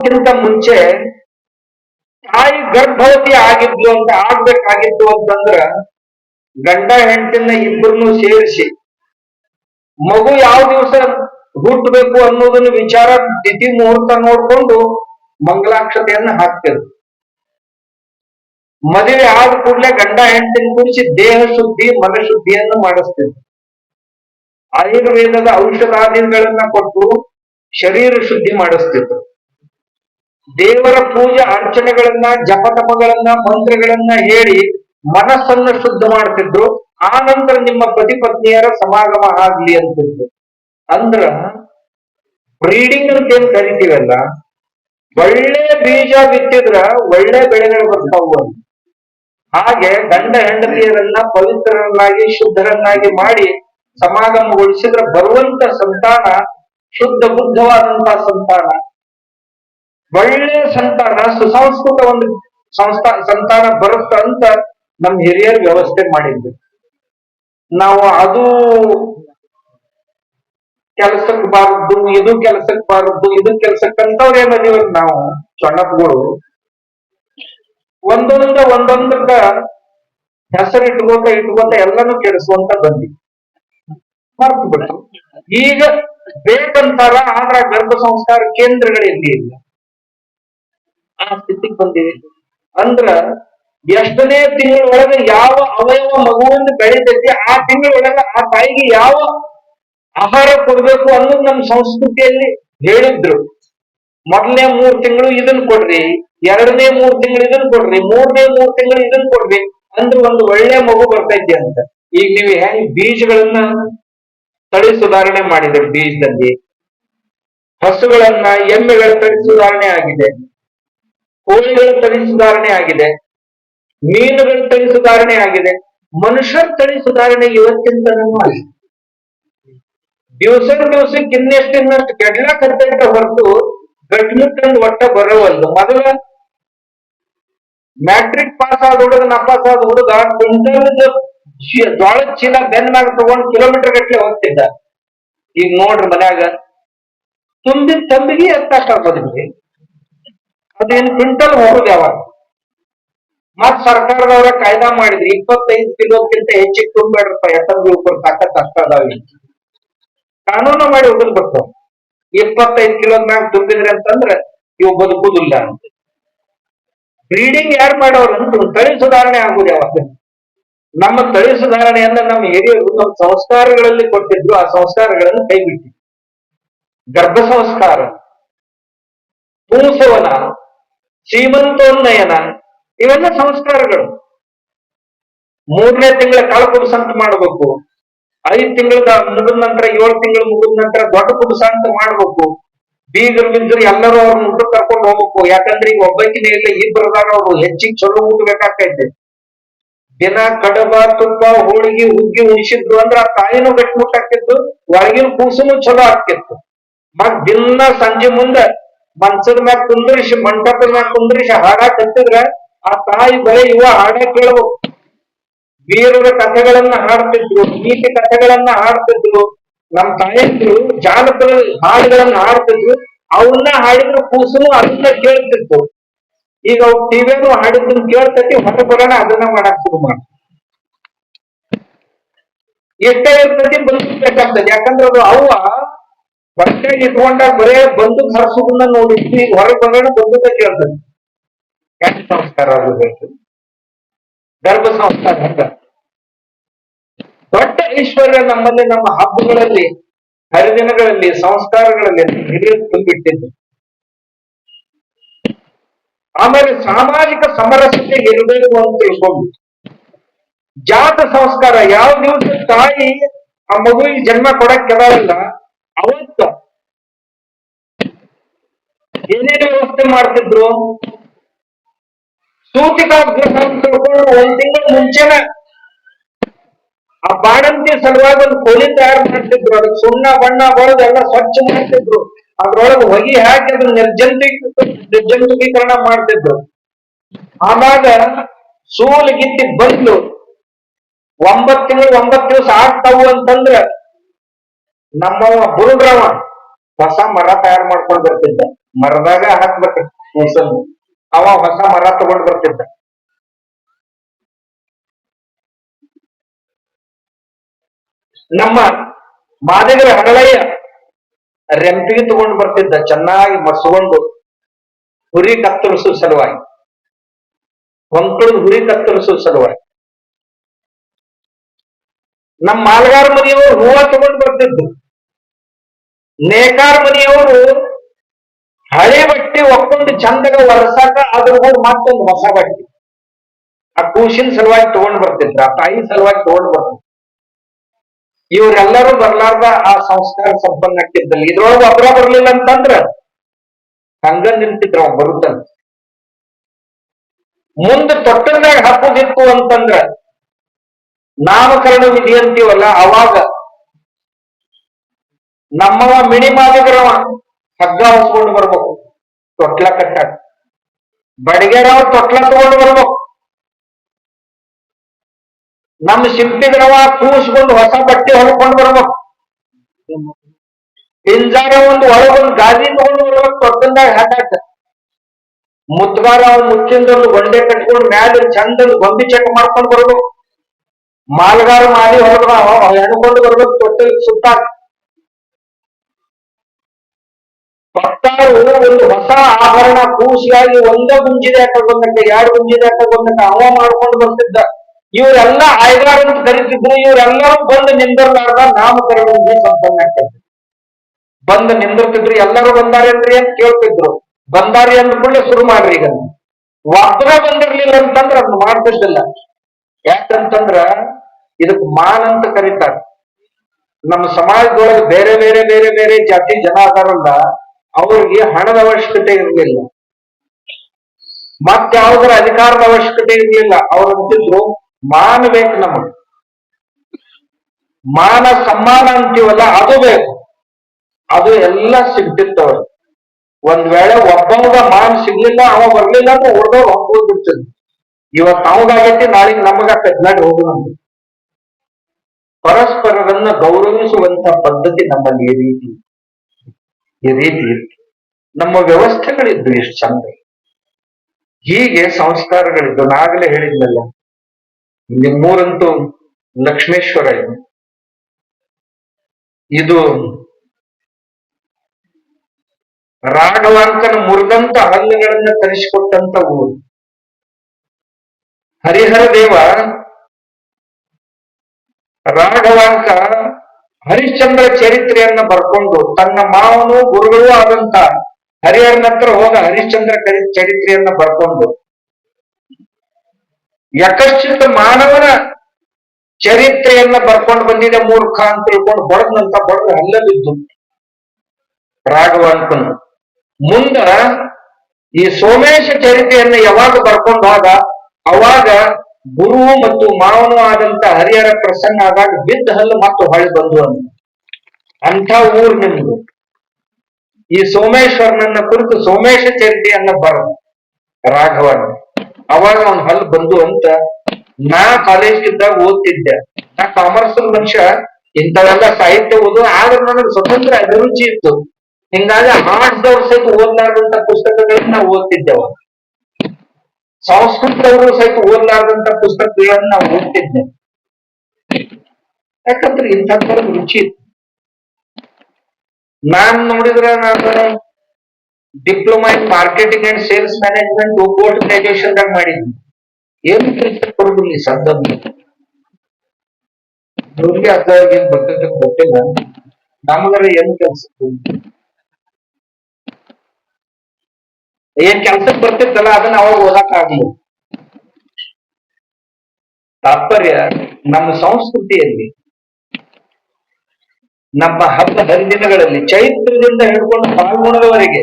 ಕ್ಕಿಂತ ಮುಂಚೆ ತಾಯಿ ಗರ್ಭವತಿ ಆಗಿದ್ಲು ಅಂತ ಆಗ್ಬೇಕಾಗಿತ್ತು ಅಂತಂದ್ರ ಗಂಡ ಹೆಂಡತಿನ ಇಬ್ಬರನ್ನು ಸೇರಿಸಿ ಮಗು ಯಾವ ದಿವಸ ಹುಟ್ಟಬೇಕು ಅನ್ನೋದನ್ನ ವಿಚಾರ ತಿಥಿ ಮುಹೂರ್ತ ನೋಡ್ಕೊಂಡು ಮಂಗಲಾಕ್ಷತೆಯನ್ನ ಹಾಕ್ತಿದ್ರು ಮದುವೆ ಆದ ಕೂಡಲೇ ಗಂಡ ಹೆಂಡತಿನ ಕುರಿಸಿ ದೇಹ ಶುದ್ಧಿ ಮನ ಶುದ್ಧಿಯನ್ನು ಮಾಡಿಸ್ತಿದ್ರು ಆಯುರ್ವೇದದ ಔಷಧಾದಿಗಳನ್ನ ಕೊಟ್ಟು ಶರೀರ ಶುದ್ಧಿ ಮಾಡಿಸ್ತಿದ್ರು ದೇವರ ಪೂಜೆ ಅರ್ಚನೆಗಳನ್ನ ಜಪತಪಗಳನ್ನ ಮಂತ್ರಗಳನ್ನ ಹೇಳಿ ಮನಸ್ಸನ್ನ ಶುದ್ಧ ಮಾಡ್ತಿದ್ರು. ಆ ನಂತರ ನಿಮ್ಮ ಪ್ರತಿಪತ್ನಿಯರ ಸಮಾಗಮ ಆಗ್ಲಿ ಅಂತಿದ್ರು. ಅಂದ್ರ ಬ್ರೀಡಿಂಗ್ ಅಂತ ಏನ್ ಕರಿತೀವಲ್ಲ, ಒಳ್ಳೆ ಬೀಜ ಬಿತ್ತಿದ್ರ ಒಳ್ಳೆ ಬೆಳೆಗಳು ಬರ್ತಾವು ಅಂತ ಹಾಗೆ ಗಂಡ ಹೆಂಡತಿಯರನ್ನ ಪವಿತ್ರರನ್ನಾಗಿ, ಶುದ್ಧರನ್ನಾಗಿ ಮಾಡಿ ಸಮಾಗಮಗೊಳಿಸಿದ್ರ ಬರುವಂತ ಸಂತಾನ, ಶುದ್ಧ ಬುದ್ಧವಾದಂತಹ ಸಂತಾನ. ಒಳ್ಳೆಯ ಸಂತಾನ ಸುಸಂಸ್ಕೃತ ಒಂದು ಸಂಸ್ಥಾ, ಸಂತಾನ ಬರುತ್ತ ಅಂತ ನಮ್ಮ ಹಿರಿಯರು ವ್ಯವಸ್ಥೆ ಮಾಡಿದ್ರು. ನಾವು ಅದು ಕೆಲಸಕ್ಕೆ ಬಾರದ್ದು ಇದು ಕೆಲಸಕ್ಕೆ ಬಾರದ್ದು ಇದು ಕೆಲಸಕ್ಕೆ ಅಂತವ್ರು ನಾವು ಚೊಣ್ಣಪ್ಗಳು ಒಂದೊಂದ, ಒಂದೊಂದಕ್ಕ ಹೆಸರು ಇಟ್ಕೋತ ಇಟ್ಕೋತ ಎಲ್ಲಾನು ಕೆಡಿಸುವಂತ ಬಂದಿ ಮರ್ತು ಈಗ ಬೇಕಂತಾರ, ಆದ್ರ ಗರ್ಭ ಸಂಸ್ಕಾರ ಕೇಂದ್ರಗಳಲ್ಲಿ ಇಲ್ಲ. ಆ ಸ್ಥಿತಿಗೆ ಬಂದಿದೆ. ಅಂದ್ರ ಎಷ್ಟನೇ ತಿಂಗಳೊಳಗ ಯಾವ ಅವಯವ ಮಗುವನ್ನು ಬೆಳಿತೈತಿ ಆ ತಿಂಗಳೊಳಗ ಆ ತಾಯಿಗೆ ಯಾವ ಆಹಾರ ಕೊಡ್ಬೇಕು ಅನ್ನೋದು ನಮ್ಮ ಸಂಸ್ಕೃತಿಯಲ್ಲಿ ಹೇಳಿದ್ರು. ಮೊದಲನೇ ಮೂರ್ ತಿಂಗಳು ಇದನ್ನ ಕೊಡ್ರಿ, ಎರಡನೇ ಮೂರ್ ತಿಂಗಳು ಇದನ್ನ ಕೊಡ್ರಿ, ಮೂರನೇ ಮೂರ್ ತಿಂಗಳು ಇದನ್ನ ಕೊಡ್ರಿ ಅಂದ್ರೆ ಒಂದು ಒಳ್ಳೆ ಮಗು ಬರ್ತೈತಿ ಅಂತ. ಈಗ ನೀವು ಹೆಂಗ್ ಬೀಜಗಳನ್ನ ತಳಿ ಸುಧಾರಣೆ ಮಾಡಿದ್ರೆ ಬೀಜದಲ್ಲಿ? ಹಸುಗಳನ್ನ ಎಮ್ಮೆಗಳ ತಳಿ ಸುಧಾರಣೆ ಆಗಿದೆ. ಕೋಳಿಗಳ ತಳಿ ಸುಧಾರಣೆ ಆಗಿದೆ, ಮೀನುಗಳ ತಳಿ ಸುಧಾರಣೆ ಆಗಿದೆ, ಮನುಷ್ಯರ ತಳಿ ಸುಧಾರಣೆ ಇವತ್ತಿಂದ ಆಗಿದೆ ದಿವಸ ದಿವಸಕ್ಕೆ ಇನ್ನೆಷ್ಟು ಇನ್ನಷ್ಟು ಕೆಡ್ಲಾಕತ್ತೈತೆ ಹೊರತು ಗಟ್ಮುಟ್ಟಂದು ಒಟ್ಟ ಬರೋವಲ್ದು. ಮೊದಲ ಮ್ಯಾಟ್ರಿಕ್ ಪಾಸ್ ಆದ ಹುಡುಗ ಪಾಸ್ ಆದ ಹುಡುಗ ಕ್ವಿಂಟಲ್ ಜೋಳದ ಚೀಲ ಬೆನ್ ಮ್ಯಾಗ ತಗೊಂಡ್ ಕಿಲೋಮೀಟರ್ ಗಟ್ಲೆ ಹೋಗ್ತಿದ್ದ. ಈಗ ನೋಡ್ರಿ ಮನ್ಯಾಗ, ತುಂಬಿದ ತಂಬಿಗೆ ಎತ್ತಾಕಾಗೋದ್ರಿ ಅದೇನ್ ಕ್ವಿಂಟಲ್ ಹೋಗುದು ಯಾವಾಗ ಮತ್ ಸರ್ಕಾರದವರ ಕಾಯ್ದಾ ಮಾಡಿದ್ರಿ, ಇಪ್ಪತ್ತೈದು ಕಿಲೋಕ್ಕಿಂತ ಹೆಚ್ಚಿಗೆ ತುಂಬೇಡ್ರಪ್ಪ ಎತ್ತಂದು ಉಪ್ಪರ್ ತಾಕತ್ ಅಷ್ಟ ಅದಾವ ಕಾನೂನು ಮಾಡಿ ಹೋಗುದ್ ಬರ್ತಾವ ಇಪ್ಪತ್ತೈದು ಕಿಲೋ ಮ್ಯಾಗ ತುಂಬಿದ್ರಿ ಅಂತಂದ್ರೆ ಇವು ಬದುಕುದಿಲ್ಲ. ಅಂತ ಬ್ರೀಡಿಂಗ್ ಯಾರು ಮಾಡೋರು? ತಳಿ ಸುಧಾರಣೆ ಆಗುದು ಯಾವಾಗ ನಮ್ಮ ತಳಿ ಸುಧಾರಣೆಯನ್ನ ನಮ್ಮ ಹಿರಿಯರು ನಮ್ಮ ಸಂಸ್ಕಾರಗಳಲ್ಲಿ ಕೊಟ್ಟಿದ್ರು, ಆ ಸಂಸ್ಕಾರಗಳನ್ನು ಕೈಬಿಟ್ಟಿ ಗರ್ಭ ಸಂಸ್ಕಾರ, ಪೂಸವನ ಶ್ರೀಮಂತೋನ್ನಯನ ಇವೆಲ್ಲ ಸಂಸ್ಕಾರಗಳು. ಮೂರನೇ ತಿಂಗಳ ಕಾಳು ಕುಬಸ ಅಂತ ಮಾಡ್ಬೇಕು. ಐದು ತಿಂಗಳ ಮುಗಿದ ನಂತರ, ಏಳು ತಿಂಗಳು ಮುಗಿದ ನಂತರ ದೊಡ್ಡ ಕುಬಸ ಅಂತ ಮಾಡ್ಬೇಕು. ಬೀಗರು ಬಿಂದರು ಎಲ್ಲರೂ ಅವ್ರನ್ನ ಊಟ ಕರ್ಕೊಂಡು ಹೋಗ್ಬೇಕು. ಯಾಕಂದ್ರೆ ಈಗ ಒಬ್ಬಕ್ಕಿನ ಇಲ್ಲ ಇಬ್ಬರದಾಗ ಅವರು ಹೆಚ್ಚಿಗೆ ಚಲೋ ಊಟ ದಿನ ಕಡಬ, ತುಪ್ಪ, ಹೋಳಿಗೆ, ಹುಗ್ಗಿ ಉಣಿಸಿದ್ರು ಅಂದ್ರೆ ಆ ತಾಯಿನೂ ಗಟ್ಟಿಮುಟ್ಟಾಕಿತ್ತು ಒಳಗಿನ ಕೂಸುನು ಚಲೋ ಆಗ್ತಿತ್ತು. ಮತ್ ದಿನ ಸಂಜೆ ಮುಂದ ಮನ್ಸದ ಮ್ಯಾಗ ಕುಂದ್ರಿಸಿ, ಮಂಟಪದ ಮ್ಯಾಗ ಕುಂದ್ರಿಸಿ, ಹಾಡ ಕಟ್ಟಿದ್ರ ಆ ತಾಯಿ ಬರೀ ಇವ ಹಾಡ ಕೇಳಬಹುದು ವೀರರ ಕಥೆಗಳನ್ನ ಹಾಡ್ತಿದ್ರು, ನೀತಿ ಕಥೆಗಳನ್ನ ಹಾಡ್ತಿದ್ರು. ನಮ್ ತಾಯಂದ್ರು ಜಾನಪದ ಹಾಡುಗಳನ್ನ ಹಾಡ್ತಿದ್ರು. ಅವನ್ನ ಹಾಡಿದ್ರು ಕೂಸುನು ಅದನ್ನ ಕೇಳ್ತಿತ್ತು. ಈಗ ಅವ್ ಟಿವಿಯನ್ನು ಹಾಡಿದ್ದನ್ನ ಕೇಳ್ತತಿ ಹೊರ ಬರೋಣ, ಅದನ್ನ ಮಾಡಕ್ ಶುರು ಮಾಡ ಎಷ್ಟೇ ಇರ್ತತಿ ಬಂದ್ಬೇಕಾಗ್ತದೆ ಯಾಕಂದ್ರೆ ಅದು ಅವ್ವ ಹೊಟ್ಟೆ ಇಟ್ಕೊಂಡ ಬರೇ ಬಂದು ಹರಿಸೋದನ್ನ ನೋಡಿದ್ವಿ ಹೊರಗೆ ಬಂದ್ರೆ ಬಂದುಕ ಕೇಳ್ತಾರೆ. ಹೆಂಗ್ ಸಂಸ್ಕಾರ ಅದು ಗರ್ಭ ಸಂಸ್ಕಾರ ಅಂತ ದೊಡ್ಡ ಐಶ್ವರ್ಯ ನಮ್ಮಲ್ಲಿ, ನಮ್ಮ ಹಬ್ಬಗಳಲ್ಲಿ, ಹರಿದಿನಗಳಲ್ಲಿ, ಸಂಸ್ಕಾರಗಳಲ್ಲಿ ಹಿರಿಯ ತುಂಬಿಟ್ಟಿದ್ದು. ಆಮೇಲೆ ಸಾಮಾಜಿಕ ಸಮರಸತೆ ಇರಬೇಕು ಅಂತ ತಿಳ್ಕೊಂಡು, ಜಾತ ಸಂಸ್ಕಾರ, ಯಾವ ದಿವಸ ತಾಯಿ ಆ ಮಗುವಿಗೆ ಜನ್ಮ ಕೊಡಕ್ಕೆ ಕೆದಾರಲ್ಲ ಅವತ್ತ ಏನೇನು ವ್ಯವಸ್ಥೆ ಮಾಡ್ತಿದ್ರು, ಸೂಚಿತ ತಿಳ್ಕೊಂಡು ಒಂದ್ ತಿಂಗಳ ಮುಂಚೆನ ಆ ಬಾಡಂತಿ ಸಲುವಾಗಿ ಒಂದು ಕೋಲಿ ತಯಾರು ಮಾಡ್ತಿದ್ರು. ಅದಕ್ಕೆ ಸುಣ್ಣ, ಬಣ್ಣ ಬರೋದು ಎಲ್ಲ ಸ್ವಚ್ಛ ಮಾಡ್ತಿದ್ರು. ಅದ್ರೊಳಗೆ ಹೊಗೆ ಹಾಕಿ ಅದನ್ನ ನಿರ್ಜಂತಿ ನಿರ್ಜಂತುಕೀಕರಣ ಮಾಡ್ತಿದ್ರು. ಆವಾಗ ಸೂಲ್ ಗಿತ್ತಿ ಬಂದು ಒಂಬತ್ ತಿಂಗಳು ಒಂಬತ್ ದಿವಸ ಆಗ್ತಾವು ಅಂತಂದ್ರ ನಮ್ಮವ ಬುರುಡ್ರವ ಹೊಸ ಮರ ತಯಾರು ಮಾಡ್ಕೊಂಡು ಬರ್ತಿದ್ದ. ಮರದಾಗ ಹಾಕ್ಬೇಕು ಅವ ಹೊಸ ಮರ ತಗೊಂಡ್ ಬರ್ತಿದ್ದ. ನಮ್ಮ ಮಾದಿಗರ ಹಗಳಯ್ಯ ರೆಂಪಿಗೆ ತಗೊಂಡು ಬರ್ತಿದ್ದ. ಚೆನ್ನಾಗಿ ಮಸುಗೊಂಡು ಹುರಿ ಕತ್ತರಿಸೋ ಸಲುವಾಗಿ. ಹೊಂಕಳದ ಹುರಿ ಕತ್ತರಿಸೋ ಸಲುವಾಗಿ. ನಮ್ಮ ಮಾಲ್ಗಾರ ಮನೆಯವರು ಹೂವ ತಗೊಂಡು ಬರ್ತಿದ್ದು ನೇಕಾರ ಮನೆಯವರು ಹಳೆ ಬಟ್ಟೆ ಒಕ್ಕೊಂಡು ಚಂದಗ ಒರೆಸಾಕ ಅದ್ರ ಹೋಗಿ ಮತ್ತೊಂದು ಹೊಸ ಬಟ್ಟೆ. ಆ ಕೂಸಿನ ಸಲುವಾಗಿ ತಗೊಂಡ್ ಬರ್ತಿದ್ರು, ಆ ತಾಯಿ ಸಲುವಾಗಿ ತಗೊಂಡ್ ಬರ್ತಿದ್ರು. ಇವರೆಲ್ಲರೂ ಬರ್ಲಾರ್ದ ಆ ಸಂಸ್ಕಾರ ಸಂಪನ್ನ ಆಗ್ತಿದ್ದಲ್ಲಿ ಇದ್ರೊಳಗೆ ಒಬ್ಬರ ಬರ್ಲಿಲ್ಲ ಅಂತಂದ್ರ ಹಂಗ ನಿಂತಿದ್ರ ಅವ್ ಬರುತ್ತಂತ ಮುಂದೆ ತೊಟ್ಟದಾಗ ಹಾಕೋದಿತ್ತು ಅಂತಂದ್ರ ನಾಮಕರಣ ವಿಧಿ ಅಂತೀವಲ್ಲ ಅವಾಗ ನಮ್ಮವ ಮಿಣಿ ಮಾದಿಗರವ ಹಗ್ಗ ಹೊಸ್ಕೊಂಡು ಬರ್ಬೇಕು. ತೊಟ್ಲ ಕಟ್ಟಾಕ. ಬಡಿಗೆರವ ತೊಟ್ಲ ತಗೊಂಡು ಬರ್ಬೇಕು. ನಮ್ಮ ಸಿಂಪಿಗರವ ಕೂಸ್ಕೊಂಡು ಹೊಸ ಬಟ್ಟೆ ಹೊಡ್ಕೊಂಡು ಬರ್ಬೇಕು. ಪಿಂಜಾರ ಒಂದು ಒಳಗೊಂದು ಗಾದಿ ತಗೊಂಡು ಬರ್ಬೇಕು ತೊಟ್ಟಲ್ದಾಗ ಹಾಕಾಕ. ಮುತ್ಗಾರ ಮುಚ್ಚಿಂದೊಂದು ಗೊಂಡೆ ಕಟ್ಕೊಂಡು ಮ್ಯಾಲ ಚಂದ ಗೊಂಬಿ ಚೆಕ್ ಮಾಡ್ಕೊಂಡು ಬರ್ಬೇಕು. ಮಾಲ್ಗಾರ ಮಾಡಿ ಹೊರಗ ಹೆಣ್ಕೊಂಡು ಬರ್ಬೇಕು, ತೊಟ್ಟಲ್ ಸುತ್ತಾಕ. ಭಕ್ತಾರು ಒಂದು ಹೊಸ ಆಭರಣ ಕೂಸಿಯಾಗಿ ಒಂದೇ ಗುಂಜಿದೆ ಹಾಕೊಂಡಂತ ಎರಡು ಗುಂಜಿದೆ ಹಾಕೊಂಡಂತ ಅವ ಮಾಡ್ಕೊಂಡು ಬರ್ತಿದ್ದ. ಇವರೆಲ್ಲ ಐದಾರು ಅಂತ ಕರಿತಿದ್ರು, ಇವರೆಲ್ಲರೂ ಬಂದು ನಿಂದಿರ್ಲಾರ್ದ ನಾಮಕರಣ ವಿಧಿ ಸಂಪನ್ನ ಆಗ್ತದೆ ಬಂದು ನಿಂದಿರ್ತಿದ್ರು, ಎಲ್ಲರೂ ಬಂದಾರೇನ್ರಿ ಅಂತ ಕೇಳ್ತಿದ್ರು? ಬಂದಾರಿ ಅಂದ ಶುರು ಮಾಡ್ರಿ ಈಗ ಒಬ್ಬರ ಬಂದಿರ್ಲಿಲ್ಲ ಅಂತಂದ್ರ ಅದನ್ನ ಮಾಡ್ತಿದ್ದಿಲ್ಲ ಯಾಕಂತಂದ್ರ ಇದಕ್ ಮಾನ್ ಅಂತ ಕರೀತಾರೆ. ನಮ್ಮ ಸಮಾಜದೊಳಗೆ ಬೇರೆ ಬೇರೆ ಬೇರೆ ಬೇರೆ ಜಾತಿ ಜನ ಅದಾರಲ್ಲ ಅವ್ರಿಗೆ ಹಣದ ಅವಶ್ಯಕತೆ ಇರಲಿಲ್ಲ. ಮತ್ತೆ ಯಾವುದರ ಅಧಿಕಾರದ ಅವಶ್ಯಕತೆ ಇರಲಿಲ್ಲ. ಅವರು ಅಂತಿದ್ರು, ಮಾನ ಬೇಕು ನಮಗೆ. ಮಾನ ಸಮ್ಮಾನ ಅಂತೀವಲ್ಲ, ಅದು ಬೇಕು. ಅದು ಎಲ್ಲ ಸಿಗ್ತಿತ್ತವ ಒಂದ್ ವೇಳೆ ಒಬ್ಬವಾಗ ಮಾನ ಸಿಗ್ಲಿಲ್ಲ, ಅವ ಬರ್ಲಿಲ್ಲ ಅಂದ್ರೆ ಹೊಡೆದವ್ರು ಹೋಗ್ಬೋದು ಬಿಡ್ತದೆ ಇವತ್ತು ಅವಾಗೈತಿ ನಾಳೆಗೆ ನಮಗ ನಡಿ ಹೋಗು ಅಂತ. ಪರಸ್ಪರರನ್ನ ಗೌರವಿಸುವಂತ ಪದ್ಧತಿ ನಮ್ಮಲ್ಲಿ ಈ ರೀತಿ ಈ ರೀತಿ ಇತ್ತು ನಮ್ಮ ವ್ಯವಸ್ಥೆಗಳಿದ್ದು ಎಷ್ಟು ಚಂದ. ಹೀಗೆ ಸಂಸ್ಕಾರಗಳಿದ್ದು ನಾಗಲೇ ಹೇಳಿದ್ನಲ್ಲ ನಿಮ್ಮೂರಂತೂ ಲಕ್ಷ್ಮೇಶ್ವರ ಇದು. ಇದು ರಾಘವಾಂಕನ ಮುರಿದಂತ ಹಲ್ಲುಗಳನ್ನ ತರಿಸಿಕೊಟ್ಟಂತ ಊರು. ಹರಿಹರ ದೇವ ರಾಘವಾಂಕ ಹರಿಶ್ಚಂದ್ರ ಚರಿತ್ರೆಯನ್ನ ಬರ್ಕೊಂಡು ತನ್ನ ಮಾವನು ಗುರುಗಳು ಆದಂತ ಹರಿಹರನ ಹತ್ರ ಹೋದ ಹರಿಶ್ಚಂದ್ರ ಚರಿತ್ರೆಯನ್ನ ಬರ್ಕೊಂಡು ಯಕಶ್ಚಿತ್ ಮಾನವನ ಚರಿತ್ರೆಯನ್ನ ಬರ್ಕೊಂಡು ಬಂದಿದೆ ಮೂರ್ಖ ಅಂತ ತಿಳ್ಕೊಂಡು ಬಡದಂತ ಬಡದು ಅಲ್ಲಲ್ಲಿದ್ದು ರಾಘವಂತನು ಮುಂದ ಈ ಸೋಮೇಶ ಚರಿತ್ರೆಯನ್ನ ಯಾವಾಗ ಬರ್ಕೊಂಡು ಅವಾಗ ಗುರು ಮತ್ತು ಮಾವನು ಆದಂತ ಹರಿಹರ ಪ್ರಸನ್ನ ಆದಾಗ ಬಿದ್ದ ಹಲ್ಲು ಮತ್ತು ಹೊಳೆ ಬಂದು ಅಂತ ಅಂಥ ಊರ್ ನಿಮ್ದು. ಈ ಸೋಮೇಶ್ವರನನ್ನ ಕುರಿತು ಸೋಮೇಶ ಚರಿತೆಯನ್ನ ಬರ, ರಾಘವನ್. ಅವಾಗ ಅವನ್ ಹಲ್ಲು ಬಂದು ಅಂತ ನಾ ಕಾಲೇಜ್ ಇದ್ದಾಗ ಓದ್ತಿದ್ದೆ. ನಾ ಕಾಮರ್ಸ್ ಮನುಷ್ಯ, ಇಂಥವೆಲ್ಲ ಸಾಹಿತ್ಯ ಓದು, ಆದ್ರೆ ನನಗೆ ಸ್ವತಂತ್ರ ಅಭಿರುಚಿ ಇತ್ತು. ಹಿಂಗಾಗಿ ಆರ್ಟ್ಸ್ದವ್ರು ಸಹಿತ ಓದ್ಲಾರ್ದಂತ ಪುಸ್ತಕಗಳನ್ನ ನಾವು ಓದ್ತಿದ್ದೆ ಅವಾಗ. ಸಂಸ್ಕೃತದವರು ಸಹಿತ ಓದ್ಲಾರ್ದಂತ ಪುಸ್ತಕಗಳನ್ನು ನಾವು ಓದ್ತಿದ್ದೆ. ಯಾಕಂದ್ರೆ ನಾನು ರುಚಿ ಇತ್ತು. ನಾನ್ ನೋಡಿದ್ರೆ ನಾನು diploma in marketing and sales management post graduation ದಾಗ ಮಾಡಿದ್ವಿ ಏನು ಕೆಲಸ ಈ ಸದ್ದಲ್ಲಿ ಇವ್ರಿಗೆ ಅದ್ರೊಳಗೆ ಏನ್ ಬರ್ತೈತೆ ಗೊತ್ತಿಲ್ಲ. ನಮಗರ ಏನ್ ಕೆಲಸ? ಏನ್ ಕೆಲ್ಸಕ್ ಬರ್ತಿತ್ತಲ್ಲ, ಅದನ್ನ ಅವಾಗ ಓದಕ್ ಆಗ್ಲಿ ತಾತ್ಪರ್ಯ, ನಮ್ಮ ಸಂಸ್ಕೃತಿಯಲ್ಲಿ, ನಮ್ಮ ಹಬ್ಬ ಹರಿದಿನಗಳಲ್ಲಿ, ಚೈತ್ರದಿಂದ ಹಿಡ್ಕೊಂಡು ಫಾಲ್ಗುಣದವರೆಗೆ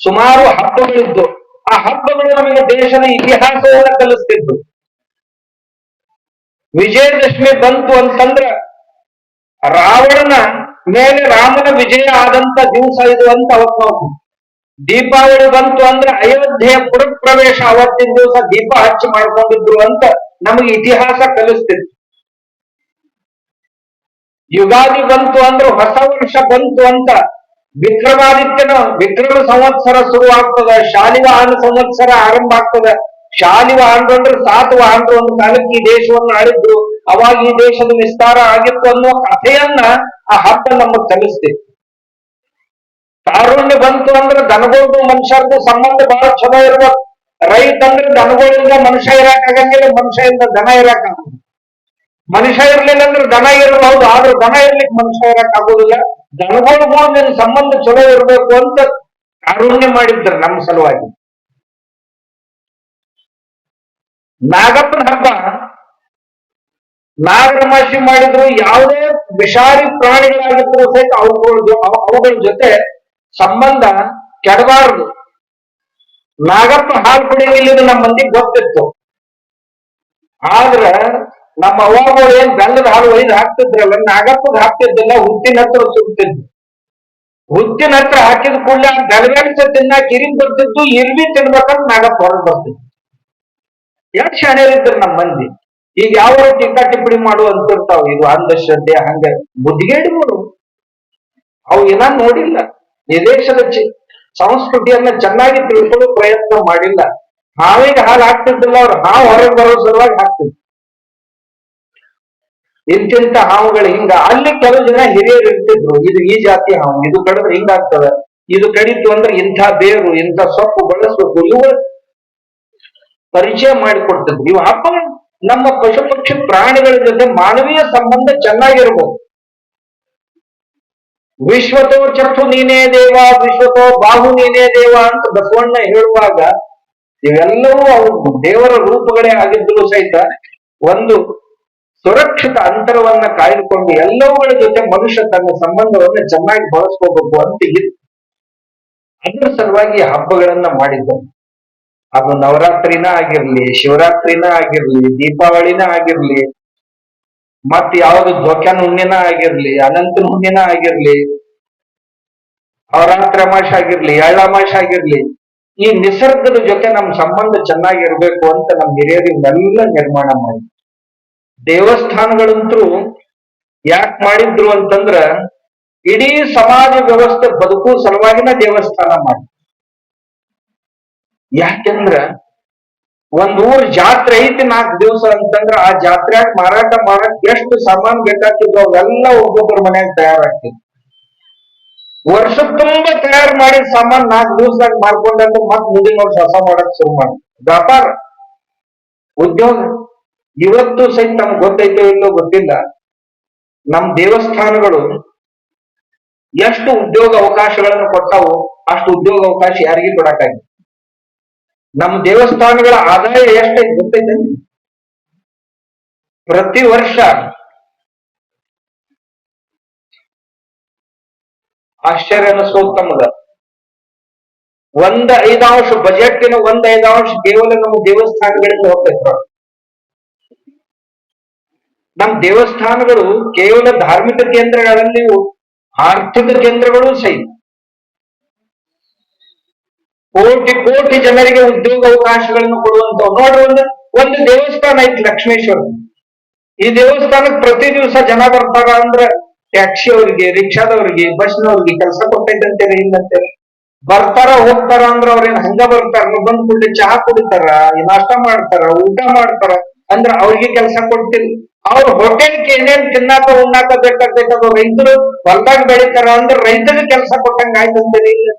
ಸುಮಾರು ಹಬ್ಬಗಳಿದ್ದು, ಆ ಹಬ್ಬಗಳು ನಮಗೆ ದೇಶದ ಇತಿಹಾಸವನ್ನ ಕಲಿಸ್ತಿದ್ದು. ವಿಜಯದಶಮಿ ಬಂತು ಅಂತಂದ್ರ, ರಾವಣನ ಮೇಲೆ ರಾಮನ ವಿಜಯ ಆದಂತ ದಿವಸ ಇದು ಅಂತ ಅವತ್ ನಾವು ದೀಪಾವಳಿ ಬಂತು ಅಂದ್ರೆ ಅಯೋಧ್ಯೆಯ ಪುರಪ್ರವೇಶ ಅವತ್ತಿನ ದಿವಸ ದೀಪ ಹಚ್ಚಿ ಮಾಡ್ಕೊಂಡಿದ್ರು ಅಂತ ನಮಗೆ ಇತಿಹಾಸ ಕಲಿಸ್ತಿತ್ತು ಯುಗಾದಿ ಬಂತು ಅಂದ್ರೆ ಹೊಸ ವರ್ಷ ಬಂತು ಅಂತ ವಿಕ್ರಮಾದಿತ್ಯನ ವಿಕ್ರಮ ಸಂವತ್ಸರ ಶುರು ಆಗ್ತದ ಶಾಲಿವಾಹನ ಸಂವತ್ಸರ ಆರಂಭ ಆಗ್ತದ. ಶಾಲಿವಾಹನರು ಅಂದ್ರೆ ಸಾತವಾಹನರು ಒಂದು ಕಾಲಕ್ಕೆ ಈ ದೇಶವನ್ನು ಆಳಿದ್ರು. ಅವಾಗ ಈ ದೇಶದ ವಿಸ್ತಾರ ಆಗಿತ್ತು ಅನ್ನೋ ಕಥೆಯನ್ನ ಆ ಹಬ್ಬ ನಮಗ್ ಕಲಿಸ್ತಿತ್ತು ತಾರುಣ್ಯ ಬಂತು ಅಂದ್ರೆ ದನಗೋದು ಮನುಷ್ಯರ್ದು ಸಂಬಂಧ ಬಹಳ ಚಲೋ ಇರ್ಬೇಕು ರೈತ ಅಂದ್ರೆ ದನಗಳಿಂದ ಮನುಷ್ಯ ಇರಕ್ ಆಗಂಗಿಲ್ಲ, ಮನುಷ್ಯರಿಂದ ದನ ಇರಾಕ ಮನುಷ್ಯ ಇರ್ಲಿಲ್ಲ ಅಂದ್ರೆ ದನ ಇರಬಹುದು, ಆದ್ರೆ ದನ ಇರ್ಲಿಕ್ಕೆ ಮನುಷ್ಯ ಇರಕ್ ಆಗೋದಿಲ್ಲ. ದನಗಳಿಗೂ ಸಂಬಂಧ ಚಲೋ ಇರ್ಬೇಕು ಅಂತ ಕಾರುಣ್ಯ ಮಾಡಿದ್ರು ನಮ್ಮ ಸಲುವಾಗಿ. ನಾಗಪ್ಪನ ಹಬ್ಬ ನಾಗರಮಾಶಿ ಮಾಡಿದ್ರು, ಯಾವುದೇ ವಿಷಾರಿ ಪ್ರಾಣಿಗಳಾಗಿದ್ರು ಸಹಿತ ಅವುಗಳ ಅವುಗಳ ಜೊತೆ ಸಂಬಂಧ ಕೆಡಬಾರದು. ನಾಗಪ್ಪ ಹಾಲು ಕುಡಿಯಲಿಲ್ಲ ನಮ್ಮ ಮಂದಿ ಗೊತ್ತಿತ್ತು. ಆದ್ರ ನಮ್ಮ ಅವ್ವಗಳು ಏನ್ ಬೆಲ್ಲದ ಹಾಲು ಒಯ್ದು ಹಾಕ್ತಿದ್ರಲ್ಲ, ನಾಗಪ್ಪಗ್ ಹಾಕ್ತಿದ್ದಿಲ್ಲ ಹುತ್ತಿನ ಹತ್ರ ಸುಡ್ತಿದ್ವಿ ಹುತ್ತಿನ ಹತ್ರ ಹಾಕಿದ ಕೂಡಲೇ ಬೆಳಗಾಡಿಸ ತಿನ್ನ ಇರಿನ್ ಬರ್ತಿತ್ತು ಇರ್ವಿ ತಿನ್ಬೇಕಂತ ನಾಗಪ್ಪ ಹೊರಗೆ ಬರ್ತಿತ್ತು ಎರಡ್ ಶಾಣ್ಯರಿದ್ರು ನಮ್ಮ ಮಂದಿ. ಈಗ ಯಾವ ಟೀಕಾ ಟಿಪ್ಪಣಿ ಮಾಡು ಅಂತಿರ್ತಾವ ಇದು ಅಂಧಶ್ರದ್ಧೆ, ಹಂಗ ನೋಡು. ಅವು ಏನ ನೋಡಿಲ್ಲ. ಈ ದೇಶದ ಸಂಸ್ಕೃತಿಯನ್ನ ಚೆನ್ನಾಗಿ ತಿಳ್ಕೊಳ್ಳೋ ಪ್ರಯತ್ನ ಮಾಡಿಲ್ಲ. ನಾವೀಗ ಹಾಲು ಹಾಕ್ತಿದ್ದಿಲ್ಲ ಅವ್ರು. ಹಾವು ಹೊರಗೆ ಬರೋ ಸಲುವಾಗಿ ಹಾಕ್ತಿದ್ರು ಇಂತಿಂತ ಹಾವುಗಳು ಹಿಂಗ, ಅಲ್ಲಿ ಕೆಲವು ಜನ ಹಿರಿಯರು ಇರ್ತಿದ್ರು. ಇದು ಈ ಜಾತಿ ಹಾವು, ಇದು ಕಡಿದ್ರೆ ಹಿಂಗಾಗ್ತದ ಇದು ಕಡಿತು ಅಂದ್ರೆ ಇಂಥ ಬೇರು, ಇಂಥ ಸೊಪ್ಪು ಬಳಸಬೇಕು. ಇವು ಪರಿಚಯ ಮಾಡಿಕೊಡ್ತಿದ್ರು. ಇವು ಹಬ್ಬಗಳು ನಮ್ಮ ಪಶು ಪಕ್ಷಿ ಪ್ರಾಣಿಗಳ ಜೊತೆ ಮಾನವೀಯ ಸಂಬಂಧ ಚೆನ್ನಾಗಿರ್ಬೇಕು ವಿಶ್ವತೋ ಚಕ್ಷು ನೀನೇ ದೇವ, ವಿಶ್ವತೋ ಬಾಹು ನೀನೇ ದೇವ ಅಂತ ಬಸವಣ್ಣ ಹೇಳುವಾಗ ಇವೆಲ್ಲವೂ ಅವರು ದೇವರ ರೂಪಗಳೇ ಆಗಿದ್ದರೂ ಸಹಿತ ಒಂದು ಸುರಕ್ಷಿತ ಅಂತರವನ್ನ ಕಾಯ್ದುಕೊಂಡು ಎಲ್ಲವುಗಳ ಜೊತೆ ಮನುಷ್ಯ ತನ್ನ ಸಂಬಂಧವನ್ನ ಚೆನ್ನಾಗಿ ಬಳಸ್ಕೋಬೇಕು ಅಂತ ಇತ್ತು ಅದರ ಸಲುವಾಗಿ ಹಬ್ಬಗಳನ್ನ ಮಾಡಿದ್ದರು ಅದು ನವರಾತ್ರಿನ ಆಗಿರ್ಲಿ, ಶಿವರಾತ್ರಿನ ಆಗಿರ್ಲಿ, ದೀಪಾವಳಿನ ಆಗಿರ್ಲಿ ಮತ್ ಯಾವ್ದು ಧ್ವಕ್ಯಾನ ಹುಣ್ಣಿನ ಆಗಿರ್ಲಿ, ಅನಂತನ ಹುಣ್ಣಿನ ಆಗಿರ್ಲಿ ಅವರಾತ್ರಿ ಅಮಾಶ ಆಗಿರ್ಲಿ ಎಳ್ಳಮಾಶ ಆಗಿರ್ಲಿ, ಈ ನಿಸರ್ಗದ ಜೊತೆ ನಮ್ ಸಂಬಂಧ ಚೆನ್ನಾಗಿರ್ಬೇಕು ಅಂತ ನಮ್ ಹಿರಿಯರು ಇವನ್ನೆಲ್ಲ ನಿರ್ಮಾಣ ಮಾಡಿ ದೇವಸ್ಥಾನಗಳಂತೂ ಯಾಕೆ ಮಾಡಿದ್ರು ಅಂತಂದ್ರ ಇಡೀ ಸಮಾಜ ವ್ಯವಸ್ಥೆ ಬದುಕು ಸಲುವಾಗಿನ ದೇವಸ್ಥಾನ ಮಾಡಿ ಯಾಕೆಂದ್ರ ಒಂದ್ ಊರ್ ಜಾತ್ರೆ ಐತಿ ನಾಲ್ಕು ದಿವಸ ಅಂತಂದ್ರ ಆ ಜಾತ್ರೆಯಾಗ ಮಾರಾಟ ಮಾಡಕ್ ಎಷ್ಟು ಸಾಮಾನ್ ಬೇಕಾಗ್ತಿದ್ವು ಅವೆಲ್ಲ ಒಬ್ಬೊಬ್ಬರ ಮನ್ಯಾಗ ತಯಾರಾಗ್ತಿದ್ವು. ವರ್ಷ ತುಂಬಾ ತಯಾರು ಮಾಡಿದ ಸಾಮಾನ್ ನಾಲ್ಕು ದಿವಸದಾಗ ಮಾರ್ಕೊಂಡಂದ್ರೆ ಮತ್ ಮುಂದಿನ ವರ್ಷ ಹೊಸ ಮಾಡಕ್ ಶುರು ಮಾಡಿ ವ್ಯಾಪಾರ, ಉದ್ಯೋಗ, ಇವತ್ತು ಸಹಿತ ನಮ್ಗೆ ಗೊತ್ತೈತೋ ಇಲ್ಲೋ ಗೊತ್ತಿಲ್ಲ. ನಮ್ ದೇವಸ್ಥಾನಗಳು ಎಷ್ಟು ಉದ್ಯೋಗ ಅವಕಾಶಗಳನ್ನು ಕೊಟ್ಟವು ಅಷ್ಟು ಉದ್ಯೋಗ ಅವಕಾಶ ಯಾರಿಗೂ ಕೊಡಕ್ಕಾಗಿ ನಮ್ಮ ದೇವಸ್ಥಾನಗಳ ಆದಾಯ ಎಷ್ಟೈತೆ ಗೊತ್ತೈತೆ? ಪ್ರತಿ ವರ್ಷ ಆಶ್ಚರ್ಯ ಅನಿಸ್ಬೋದು ತಮಗ ಒಂದ ಐದಾಂಶ ಬಜೆಟ್ಗಿನ ಒಂದ್ ಐದಾಂಶ ಕೇವಲ ನಮ್ಮ ದೇವಸ್ಥಾನಗಳಿಂದ ಹೋಗ್ತೈತ ನಮ್ಮ ದೇವಸ್ಥಾನಗಳು ಕೇವಲ ಧಾರ್ಮಿಕ ಕೇಂದ್ರಗಳಲ್ಲಿ, ಆರ್ಥಿಕ ಕೇಂದ್ರಗಳು ಸಹಿತ. ಕೋಟಿ ಕೋಟಿ ಜನರಿಗೆ ಉದ್ಯೋಗ ಅವಕಾಶಗಳನ್ನು ಕೊಡುವಂತ ನೋಡ್ರಿ ಒಂದು ಒಂದು ದೇವಸ್ಥಾನ ಐತಿ ಲಕ್ಷ್ಮೇಶ್ವರ. ಈ ದೇವಸ್ಥಾನಕ್ಕೆ ಪ್ರತಿ ದಿವಸ ಜನ ಬರ್ತಾರ ಅಂದ್ರ ಟ್ಯಾಕ್ಸಿ ಅವ್ರಿಗೆ, ರಿಕ್ಷಾದವ್ರಿಗೆ, ಬಸ್ನವ್ರಿಗೆ ಕೆಲಸ ಕೊಟ್ಟೈತಂತೇಳಿ ಇಲ್ಲಂತೇಳಿ ಬರ್ತಾರ, ಹೋಗ್ತಾರ ಅಂದ್ರ ಅವ್ರೇನ್ ಹಂಗ ಬರ್ತಾರ? ಬಂದ್ ಕೂಡಲೇ ಚಹಾ ಕುಡಿತಾರ ನಾಷ್ಟ ಮಾಡ್ತಾರ, ಊಟ ಮಾಡ್ತಾರ, ಅಂದ್ರ ಅವ್ರಿಗೆ ಕೆಲಸ ಕೊಡ್ತಿಲ್ಲ ಅವ್ರ ಹೋಟೆಲ್ಗೆ ಏನೇನ್ ತಿನ್ನಾಕ, ಉಣ್ಣಾಕ ಬೇಕಾಗ್ತೈತ ರೈತರು ಹೊಲ್ದಾಗ ಬೆಳಿತಾರ ಅಂದ್ರ ರೈತರಿಗೆ ಕೆಲಸ ಕೊಟ್ಟಂಗ ಆಯ್ತಂತೇಳಿ ಇಲ್ಲ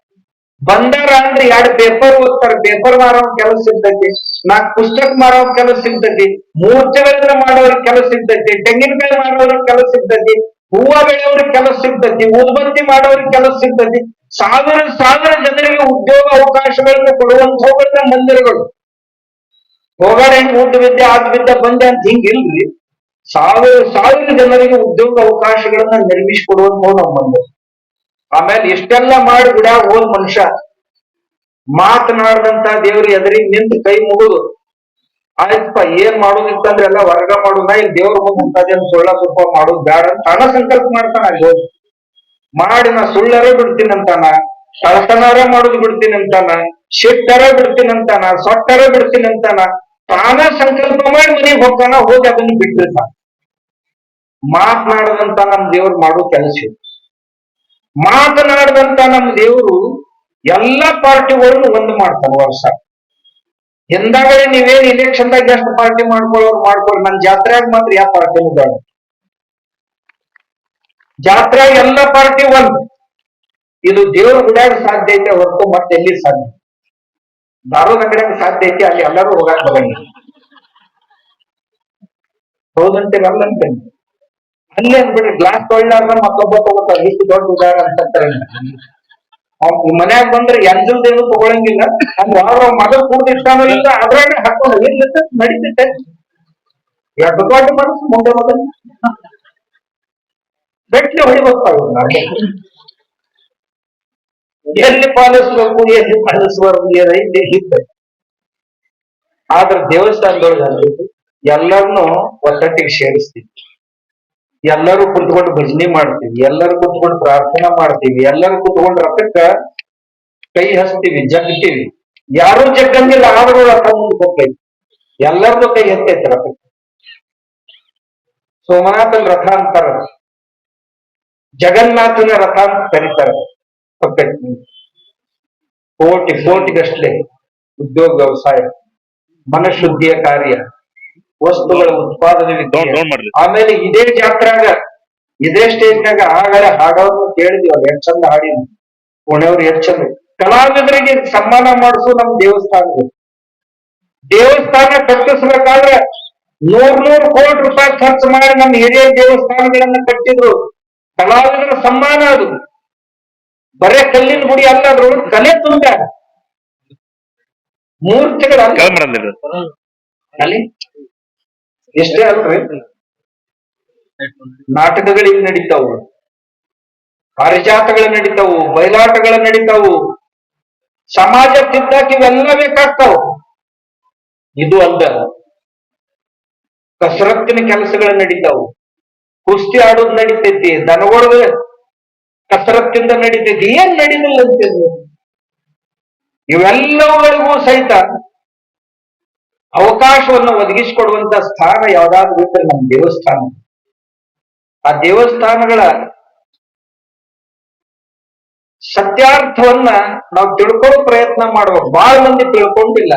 ಬಂದಾರ ಅಂದ್ರೆ ಎರಡ್ ಪೇಪರ್ ಓದ್ತಾರ. ಪೇಪರ್ ಮಾರೋ ಕೆಲಸ ಸಿಗ್ತೈತಿ. ನಾಲ್ಕು ಪುಸ್ತಕ ಮಾರೋ ಕೆಲಸ ಸಿಗ್ತೈತಿ. ಮೂರ್ತಿಗಳನ್ನ ಮಾಡೋರ್ ಕೆಲಸ ಸಿಗ್ತೈತಿ. ತೆಂಗಿನಕಾಯಿ ಮಾಡೋರ್ ಕೆಲಸ ಸಿಗ್ತೈತಿ. ಹೂವ ಬೆಳೆಯವ್ರ ಕೆಲಸ ಸಿಗ್ತೈತಿ. ಉದ್ಬತ್ತಿ ಮಾಡೋರ್ ಕೆಲಸ ಸಿಗ್ತೈತಿ. ಸಾವಿರ ಸಾವಿರ ಜನರಿಗೆ ಉದ್ಯೋಗ ಅವಕಾಶಗಳನ್ನ ಕೊಡುವಂತವುಗಳನ್ನ ಮಂದಿರಗಳು. ಹೋಗಾರ ಹೆಂಗ್ ಊಟ ಬಿದ್ದೆ ಆದ್ ಬಿದ್ದ ಬಂದೆ ಅಂತ ಹಿಂಗಿಲ್ರಿ ಸಾವಿರ ಸಾವಿರ ಜನರಿಗೆ ಉದ್ಯೋಗ ಅವಕಾಶಗಳನ್ನ ನಿರ್ಮಿಸಿಕೊಡುವಂತವು ನಮ್ಮ ಮಂದಿರ. ಆಮೇಲೆ ಇಷ್ಟೆಲ್ಲ ಮಾಡಿ ಬಿಡ ಹೋದ್ ಮನುಷ್ಯ. ಮಾತನಾಡದಂತ ದೇವ್ರ ಎದುರಿಗೆ ನಿಂತು ಕೈ ಮುಗಿದು, ಆಯ್ತಪ್ಪ, ಏನ್ ಮಾಡೋದಿತ್ತಂದ್ರೆ ಎಲ್ಲ ವರ್ಗ ಮಾಡೋದ? ಇಲ್ಲಿ ದೇವ್ರ ಮುಂದೆ ಅಂತದೇನು ಸುಳ್ಳ ಸ್ವಲ್ಪ ಮಾಡೋದು ಬೇಡ ಅಂತ ತಾನ ಸಂಕಲ್ಪ ಮಾಡ್ತಾನ ಅಲ್ಲಿ ಮಾಡಿ ನಾ ಸುಳ್ಳರೇ ಬಿಡ್ತೀನಿ ಅಂತಾನ ಕಳತನರೇ ಮಾಡೋದು ಬಿಡ್ತೀನಿ ಅಂತಾನ, ಶಿಟ್ಟರೇ ಬಿಡ್ತೀನಿ ಅಂತಾನ, ಸೊಟ್ಟರೇ ಬಿಡ್ತೀನಿ ಅಂತಾನ, ತಾನ ಸಂಕಲ್ಪ ಮಾಡಿ ಮನೆಗೆ ಹೋಗ್ತಾನ ಹೋಗಿ ಅದನ್ನು ಬಿಟ್ಟಿರ್ತಾನ. ಮಾತನಾಡದಂತ ನಮ್ ದೇವ್ರು ಮಾಡೋ ಕೆಲಸ ಮಾತನಾಡಿದಂತ ನಮ್ಮ ದೇವರು ಎಲ್ಲ ಪಾರ್ಟಿಗಳನ್ನು ಒಂದು ಮಾಡ್ತಾನೆ ವರ್ಷ. ನೀವೇನು ನೀವೇನ್ ಇಲೆಕ್ಷನ್ದಾಗ ಎಷ್ಟು ಪಾರ್ಟಿ ಮಾಡ್ಕೊಳ್ಳೋರು ಮಾಡ್ಕೊಳ್ಳಿ. ನನ್ನ ಜಾತ್ರೆಯಾಗ ಮಾತ್ರ ಯಾವ ಪಾರ್ಟಿನೂ ಬೇಡ. ಜಾತ್ರೆ ಎಲ್ಲ ಪಾರ್ಟಿ ಒಂದು ಇದು ದೇವ್ರ ಗುಡಿಯಾಗ ಸಾಧ್ಯ ಐತೆ ಹೊರತು ಮತ್ತೆ ಎಲ್ಲಿ ಸಾಧ್ಯ ದಾರೋದ ಅಂಗಡಿಯಾಗ ಸಾಧ್ಯ ಐತೆ, ಅಲ್ಲಿ ಎಲ್ಲರೂ ಹೋಗಕ್ ಬರಂಗಿಲ್ಲ. ಹೌದಂತೀರಲ್ಲ ಅಲ್ಲಿ ಬಿಡಿ ಗ್ಲಾಸ್ ತೊಳ್ಳಾರ್ದ ಮತ್ತೊಬ್ಬ ತಗೋತಾರೆ ಇಷ್ಟು ದೊಡ್ಡ ಉದಾಹರಣೆ ಅಂತಾರೆ. ಮನ್ಯಾಗ ಬಂದ್ರೆ ಎಂಜಲ್ದೇನು ತಗೊಳಂಗಿಲ್ಲ. ಅಂದ್ರೆ ಅವ್ರ ಮಗ ಇಷ್ಟ ಇಲ್ಲ ಅದ್ರಾಗ ಹಾಕೊಂಡು ಇಲ್ಲ ನಡೀತೈತೆ. ಎರಡು ದೊಡ್ಡ ಮನಸ್ಸು, ಮುಂದೆ ಮಗನ ಬೆಟ್ಟಿ ಹೊಡಿಬೇಕಾಗ ಎಲ್ಲಿ ಪಾಲಿಸ್ಬೇಕು, ಎಲ್ಲಿ ಪಾಲಿಸ್ಬಾರ್ದು ಏನೈತೆ ಹಿಂದೆ. ಆದ್ರೆ ದೇವಸ್ಥಾನದೊಳಗೆ ಎಲ್ಲರನ್ನೂ ಒತ್ತಟ್ಟಿಗೆ ಸೇರಿಸ್ತೀವಿ ಎಲ್ಲರೂ ಕುತ್ಕೊಂಡು ಭಜನೆ ಮಾಡ್ತೀವಿ, ಎಲ್ಲರೂ ಕುತ್ಕೊಂಡು ಪ್ರಾರ್ಥನೆ ಮಾಡ್ತೀವಿ, ಎಲ್ಲರೂ ಕುತ್ಕೊಂಡು ರಥಕ್ಕ ಕೈ ಹಚ್ತೀವಿ, ಜಗ್ತೀವಿ. ಯಾರು ಜಗ್ಗಂಗಿಲ್ಲ, ಆದ್ರೂ ರಥ ಮುಂದೆ ಹೋಗ್ತೈತಿ. ಎಲ್ಲರದು ಕೈ ಎತ್ತೈತಿ ರಥಕ್ಕೆ. ಸೋಮನಾಥನ ರಥ ಅಂತಾರ. ಜಗನ್ನಾಥನ ರಥ ಅಂತ ಕರೀತಾರೆ. ಹೋಗ್ತೈತಿ. ಕೋಟಿ, ಕೋಟಿಗಷ್ಟಲೆ ಉದ್ಯೋಗ, ವ್ಯವಸಾಯ, ಮನಶುದ್ಧಿಯ ಕಾರ್ಯ. ವಸ್ತುಗಳ ಉತ್ಪಾದನೆ ಆಮೇಲೆ ಇದೇ ಜಾತ್ರಾಗ ಇದೇ ಸ್ಟೇಜ್ನಾಗ ಆಗಲೇ ಹಾಡೋರ್ನು ಕೇಳಿದ್ವಿ ಅವ್ರು. ಎಷ್ಟ್ ಚಂದ ಹಾಡಿ. ಪುಣೆಯವ್ರು ಎಷ್ಟ್ ಚಂದ. ಕಲಾವಿದರಿಗೆ ಸಮ್ಮಾನ ಮಾಡಿಸು ನಮ್ ದೇವಸ್ಥಾನ ದೇವಸ್ಥಾನ ಕಟ್ಟಿಸ್ಬೇಕಾದ್ರೆ ನೂರ್ ನೂರ್ ಕೋಟಿ ರೂಪಾಯಿ ಖರ್ಚು ಮಾಡಿ ನಮ್ಮ ಹಿರಿಯ ದೇವಸ್ಥಾನಗಳನ್ನ ಕಟ್ಟಿದ್ರು. ಕಲಾವಿದರ ಸಮ್ಮಾನ ಅದು. ಬರೇ ಕಲ್ಲಿನ ಗುಡಿ ಅಲ್ಲ ಅದ್ರೊಳಗೆ ಕಲೆ ತುಂಬ ಮೂರ್ತಿಗಳ ಕಲೆ ಎಷ್ಟೇ ಅಲ್ರಿ ನಾಟಕಗಳಿಗೆ ನಡೀತಾವು, ಪಾರಿಜಾತಗಳು ನಡೀತಾವು, ಬಯಲಾಟಗಳು ನಡೀತಾವು ಸಮಾಜ ತಿದ್ದಾಕ ಇವೆಲ್ಲ ಬೇಕಾಗ್ತಾವ. ಇದು ಅಲ್ದ ಕಸರತ್ತಿನ ಕೆಲಸಗಳು ನಡೀತಾವು. ಕುಸ್ತಿ ಆಡೋದು ನಡೀತೈತಿ, ದನಗೊಳದ ಕಸರತ್ತಿಂದ ನಡೀತೈತಿ, ಏನ್ ನಡೀಲಿಲ್ಲ ಅಂತ ಇವೆಲ್ಲವುಗಳಿಗೂ ಸಹಿತ ಅವಕಾಶವನ್ನು ಒದಗಿಸಿಕೊಡುವಂತ ಸ್ಥಾನ ಯಾವ್ದಾದ್ರು ಇದ್ರೆ ನಮ್ಮ ದೇವಸ್ಥಾನ. ಆ ದೇವಸ್ಥಾನಗಳ ಸತ್ಯಾರ್ಥವನ್ನ ನಾವು ತಿಳ್ಕೊಳ್ಳೋ ಪ್ರಯತ್ನ ಮಾಡುವ. ಬಹಳ ಮಂದಿ ತಿಳ್ಕೊಂಡಿಲ್ಲ.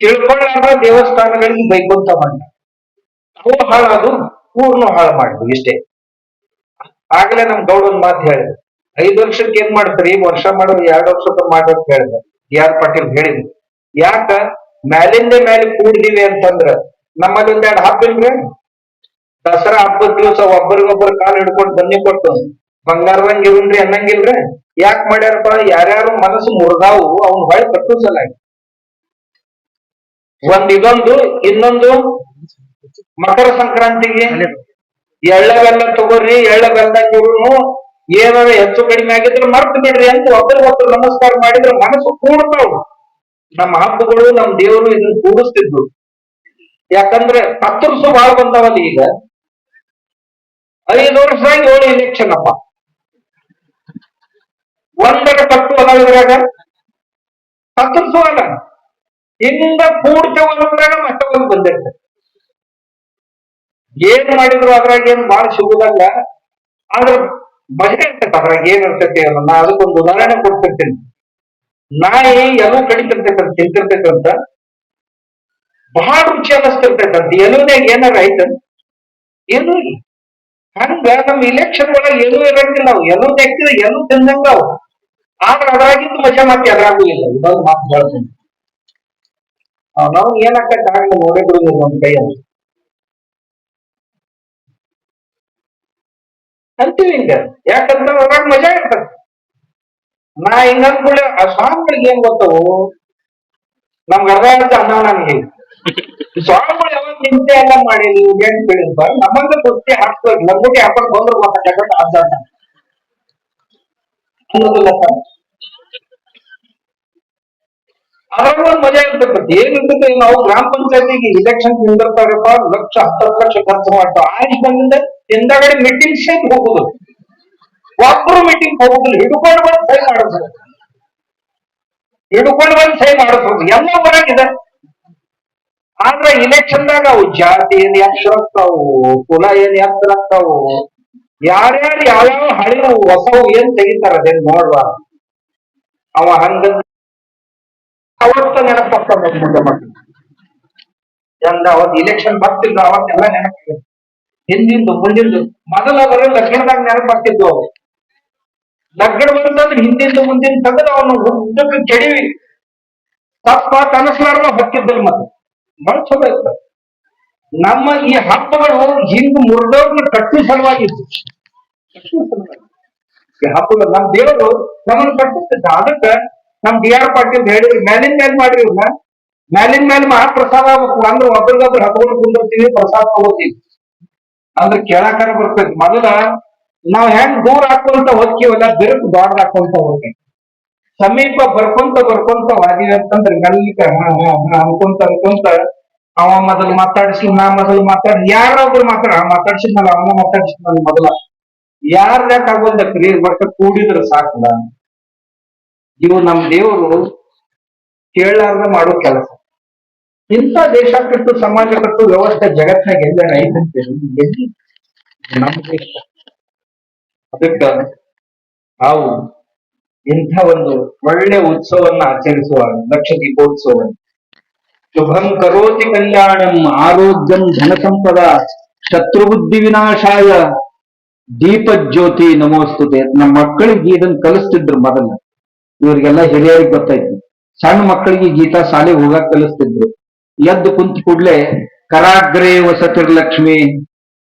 ತಿಳ್ಕೊಳ್ಳಾರ ದೇವಸ್ಥಾನಗಳಿಗೆ ಬೈಕೊಂತ ಬಂದ ಅವು ಹಾಳಾದು ಪೂರ್ಣ ಹಾಳು ಮಾಡಿದ್ವು ಇಷ್ಟೇ. ಆಗ್ಲೇ ನಮ್ ಗೌಡ ಒಂದ್ ಮಾತು ಹೇಳಿದ್ರು ಐದು ವರ್ಷಕ್ಕೆ ಏನ್ ಮಾಡ್ತಾರೆ? ವರ್ಷ ಮಾಡೋದು ಎರಡು ವರ್ಷಕ್ಕೆ ಮಾಡೋದು ಹೇಳಿದ. ಡಿ ಆರ್ ಪಾಟೀಲ್ ಹೇಳಿದ್ರು. ಯಾಕ? ಮ್ಯಾಲಿಂದ ಮೇಲೆ ಕೂಡ್ಲಿವಿ ಅಂತಂದ್ರ ನಮ್ಮಲ್ಲಿ ಹಬ್ಬ ಇಲ್ರಿ ದಸರಾ ಹಬ್ಬದ ದಿವಸ ಒಬ್ಬರಿಗೊಬ್ಬರು ಕಾಲು ಹಿಡ್ಕೊಂಡು ಬನ್ನಿ ಕೊಟ್ಟು ಬಂಗಾರದಂಗ ಇರುನ್ರಿ ಅನ್ನಂಗಿಲ್ರಿ ಯಾಕೆ ಮಾಡ್ಯಾರಪ್ಪ? ಯಾರ್ಯಾರು ಮನಸ್ಸು ಮುರಿದಾವು, ಅವ್ನ ಹೊಳೆ ಕಟ್ಟಿಸಲ್ಲ ಒಂದ್ ಇದೊಂದು, ಇನ್ನೊಂದು ಮಕರ ಸಂಕ್ರಾಂತಿಗೆ. ಎಳ್ಳ ಬೆಲ್ಲ ತಗೋರಿ, ಎಳ್ಳ ಬೆಲ್ಲದವ್ರು ಏನಾರ ಹೆಚ್ಚು ಕಡಿಮೆ ಆಗಿದ್ರೆ ಮರ್ತು ಬಿಡ್ರಿ ಅಂತ ಒಬ್ಬರಿಗೊಬ್ಬರು ನಮಸ್ಕಾರ ಮಾಡಿದ್ರೆ ಮನಸ್ಸು ಕೂಡ್ತಾವು. ನಮ್ಮ ಹಬ್ಬಗಳು ನಮ್ಮ ದೇವರು ಇದನ್ನ ಕೂಡಿಸ್ತಿದ್ದು. ಯಾಕಂದ್ರೆ ಕತ್ತರಿಸು ಬಾಳ ಬಂದವಲ್ಲಿ ಈಗ. ಐದು ವರ್ಷ ಏಳು ಇಲೆಕ್ಷನ್ ಅಪ್ಪ. ಒಂದರ ಕಟ್ಟು ಅದ ಇದ್ರಾಗ ಕತ್ತರಿಸು ಅಲ್ಲ ಹಿಂದ ಪೂರ್ತಿ ಒಂದ್ರಾಗ ಮತ್ತೆ ಒಂದು ಬಂದಿರ್ತದೆ ಏನ್ ಮಾಡಿದ್ರು ಅದ್ರಾಗ ಏನ್ ಬಾಳ ಸಿಗುದಲ್ಲ. ಆದ್ರೆ ಬಜೆಟ್ ಇರ್ತೈತೆ ಅದ್ರಾಗ ಏನ್ ಇರ್ತೈತೆ ಅದಕ್ಕೊಂದು ಉದಾಹರಣೆ ಕೊಡ್ತಿರ್ತೀನಿ. ನಾಯಿ ಎಲ್ಲೂ ಕಡಿತಿರ್ತೈತಂತ ತಿಂತಿರ್ತೈತಂತ ಬಹಳ ರುಚಿ ಅನ್ನಿಸ್ತಿರ್ತೈತಂತ ಎಲುನಾಗ ಏನಾರ ಐತ? ಏನೂ ಇಲ್ಲ. ಹಂಗ ನಮ್ ಇಲೆಕ್ಷನ್ ಒಳಗೆ ಏನೂ ಇರಂಗಿಲ್ಲ ಅವು. ಎಲ್ಲೂ ತೆಗ್ದಿರ ಎಲ್ಲೂ ತಿಂದಂಗ ಅವು. ಆದ್ರೆ ಅದ್ರಾಗಿದ್ದು ಮಜಾ ಮತ್ತೆ ಅದ್ರಾಗೂ ಇಲ್ಲ. ಇದೊಂದು ಮಾತು ಹೇಳ್ತೀನಿ. ನಾವು ಏನಾಕೈತೆ ಆಗಲಿ ನೋಡೇ ಬಿಡುದು ನಮ್ಮ ಕೈ ಅಂತ ಅಂತೀವಿ ಹಿಂಗ. ಯಾಕಂದ್ರೆ ಅದ್ರಾಗ ಮಜಾ ಇರ್ತದೆ. ನಾ ಹಿಂಗ ಅಂದ್ಕೊಳ್ಳಿ ಆ ಸ್ವಾಮಿಗಳಿಗೆ ಏನ್ ಗೊತ್ತವು ನಮ್ಗೆ ಅರ್ಧ ಅರ್ಧ ಅನ್ನ ನನಗೆ ಸ್ವಾಮಿಗಳು ಯಾವಾಗ ಚಿಂತೆ ಎಲ್ಲ ಮಾಡಿ ಏನ್ ಕೇಳಿದ್ಪ ನಮ್ಮಂಗ ಕುಸ್ತಿ ಹಾಕ್ಬೇಕು ಲಂಗೋಟಿ ಹಾಕೊಂಡು ಬಂದ್ರು ಮಾತಾಡ್ಕೊಂಡು ಅರ್ಧ ಅನ್ನೋದಿಲ್ಲ ಸರ್ ಅದ್ರಾಗ ಒಂದ್ ಮಜಾ ಇರ್ತೈತಿ ಏನಿರ್ತೈತಿ ನಾವು ಗ್ರಾಮ ಪಂಚಾಯತಿಗೆ ಇಲೆಕ್ಷನ್ ನಿಂದಿರ್ತಾರಪ್ಪ, ಲಕ್ಷ ಹತ್ತತ್ತು ಲಕ್ಷ ಖರ್ಚು ಮಾಡ್ತಾವ ಆಯ್ತು ಬಂದಿಂದ ಹಿಂದಗಡೆ ಮೀಟಿಂಗ್ ಸಹಿತ ಹೋಗುದು. ಒಬ್ರು ಮೀಟಿಂಗ್ ಹೋಗುದಿಲ್ಲ. ಹಿಡ್ಕೊಂಡು ಬಂದು ಸಹಿ ಮಾಡಿಸ್ಬೇಕು ಹಿಡ್ಕೊಂಡು ಬಂದು ಸಹಿ ಮಾಡಿಸ್ಬೇಕು ಎಲ್ಲ ಬರಂಗಿದೆ ಆದ್ರೆ ಇಲೆಕ್ಷನ್ದಾಗ ಅವು ಜಾತಿ ಏನ್ ಯಾಕ್ತಾವು ಕುಲ ಏನ್ ಯಾಕ್ತಾವು ಯಾರ್ಯಾರು ಯಾವ್ಯಾವ ಹಳಿವು ಹೊಸವು ಏನ್ ತೆಗಿತಾರ ಅದೇನ್ ನೋಡ್ವ. ಅವ ಹಂಗ ಅವತ್ತ ನೆನಪಕ್ಕ ಚಂದ ಅವತ್ ಇಲೆಕ್ಷನ್ ಬರ್ತಿಲ್ಲ ಅವತ್ತೆಲ್ಲ ನೆನಪಿದೆ ಹಿಂದಿಂದು, ಮುಂದಿಂದು, ಮೊದಲ ಬರೋ ಲಕ್ಷಣದಾಗ ನೆನಪಾಗ್ತಿದ್ವು ಲಗ್ನ ಬಂತಂದ್ರೆ ಹಿಂದಿಂದ ಮುಂದಿನ ತೆಗೆದು ಅವನು ಉದ್ದಕ್ಕೆ ಕೆಡಿವಿ. ತಪ್ಪ ತನಸ್ಲಾರ್ದ ಹಕ್ಕಿದ್ದಲ್ಲಿ ಮತ್ತೆ. ಬಹಳ ಚಲೋ ಇತ್ತು. ನಮ್ಮ ಈ ಹಬ್ಬಗಳು ಹಿಂದ್ ಮುರಿದವ್ರನ್ನ ಕಟ್ಟು ಸಲುವಾಗಿತ್ತು. ಈ ಹಬ್ಬಗಳು ನಮ್ಮ ದೇವರು ನಮ್ಮನ್ನು ಕಟ್ಟಿಸ್ತಿದ್ದ ಅದಕ್ಕೆ ನಮ್ ಬಿ ಆರ್ ಪಾಟೀಲ್ ಹೇಳಿದ್ರು, ಮೇಲಿನ ಮೇಲೆ ಮಾಡ್ರಿ ಇವ್ರನ್ನ ಮೇಲಿನ ಮೇಲೆ ಮಹಾಪ್ರಸಾದ ಆಗ್ಬೇಕು. ಅಂದ್ರೆ ಒಬ್ರಿಗೊಬ್ರು ಹತ್ಕೊಂಡು ಕುಂದಿರ್ತೀವಿ, ಪ್ರಸಾದ ತಗೋತೀವಿ. ಅಂದ್ರೆ ಕೇಳಾಕಾರ ಬರ್ತೈತಿ ಮೊದಲ ನಾವ್ ಹೆಂಗ್ ದೂರ ಹಾಕೊಂತ ಹೋಗ್ತೀವಲ್ಲ ಬಿರುಕು ದೊಡ್ಡ ಹಾಕೊಂತ ಹೋಗಿ ಸಮೀಪ ಬರ್ಕೊಂತ ಬರ್ಕೊಂತ ವಾದಿವಿ ಅಂತಂದ್ರೆ ಗಲ್ಲಿಕ ಅನ್ಕೊಂತ ಅನ್ಕೊಂತ ಅವ ಮೊದಲು ಮಾತಾಡಿಸಿ, ನಾ ಮೊದಲು ಮಾತಾಡಿ, ಯಾರೊಬ್ರು ಮಾತಾಡ ಮಾತಾಡ್ಸಿದ್ನಲ್ಲ, ಅವನ ಮಾತಾಡ್ಸಿದ್ನಲ್ಲ ಮೊದಲ. ಯಾರ ಯಾಕೆ ಆಗೋದಕ್ರಿ ಬರ್ತ ಕೂಡಿದ್ರೆ ಸಾಕಲ್ಲ. ಇವು ನಮ್ ದೇವರು ಕೇಳಲಾರ್ದ ಮಾಡೋ ಕೆಲಸ. ಇಂಥ ದೇಶ ಕಟ್ಟು, ಸಮಾಜ ಕಟ್ಟು, ವ್ಯವಸ್ಥೆ ಜಗತ್ನಾಗ ಎಲ್ಲ? ಐತಂತೆ ನಮ್ ದೇಶ ಅದಕ್ಕ ನಾವು ಇಂಥ ಒಂದು ಒಳ್ಳೆ ಉತ್ಸವವನ್ನ ಆಚರಿಸುವ ಲಕ್ಷ ದೀಪೋತ್ಸವ ಶುಭಂ ಕರೋತಿ ಕಲ್ಯಾಣಂ ಆರೋಗ್ಯಂ ಧನಸಂಪದ ಶತ್ರುಬುದ್ಧಿ ವಿನಾಶಾಯ ದೀಪ ಜ್ಯೋತಿ ನಮೋಸ್ತುತೆ ನಮ್ಮ ಮಕ್ಕಳಿಗೆ ಇದನ್ನ ಕಲಿಸ್ತಿದ್ರು ಮೊದಲ. ಇವ್ರಿಗೆಲ್ಲ ಹಿರಿಯರಿಗೆ ಗೊತ್ತಾಯ್ತು. ಸಣ್ಣ ಮಕ್ಕಳಿಗೆ ಗೀತಾ ಶಾಲೆಗೆ ಹೋಗಕ್ ಕಲಿಸ್ತಿದ್ರು. ಎದ್ದು ಕುಂತ ಕೂಡ್ಲೆ ಕರಾಗ್ರೇ ವಸತಿರ್ಲಕ್ಷ್ಮಿ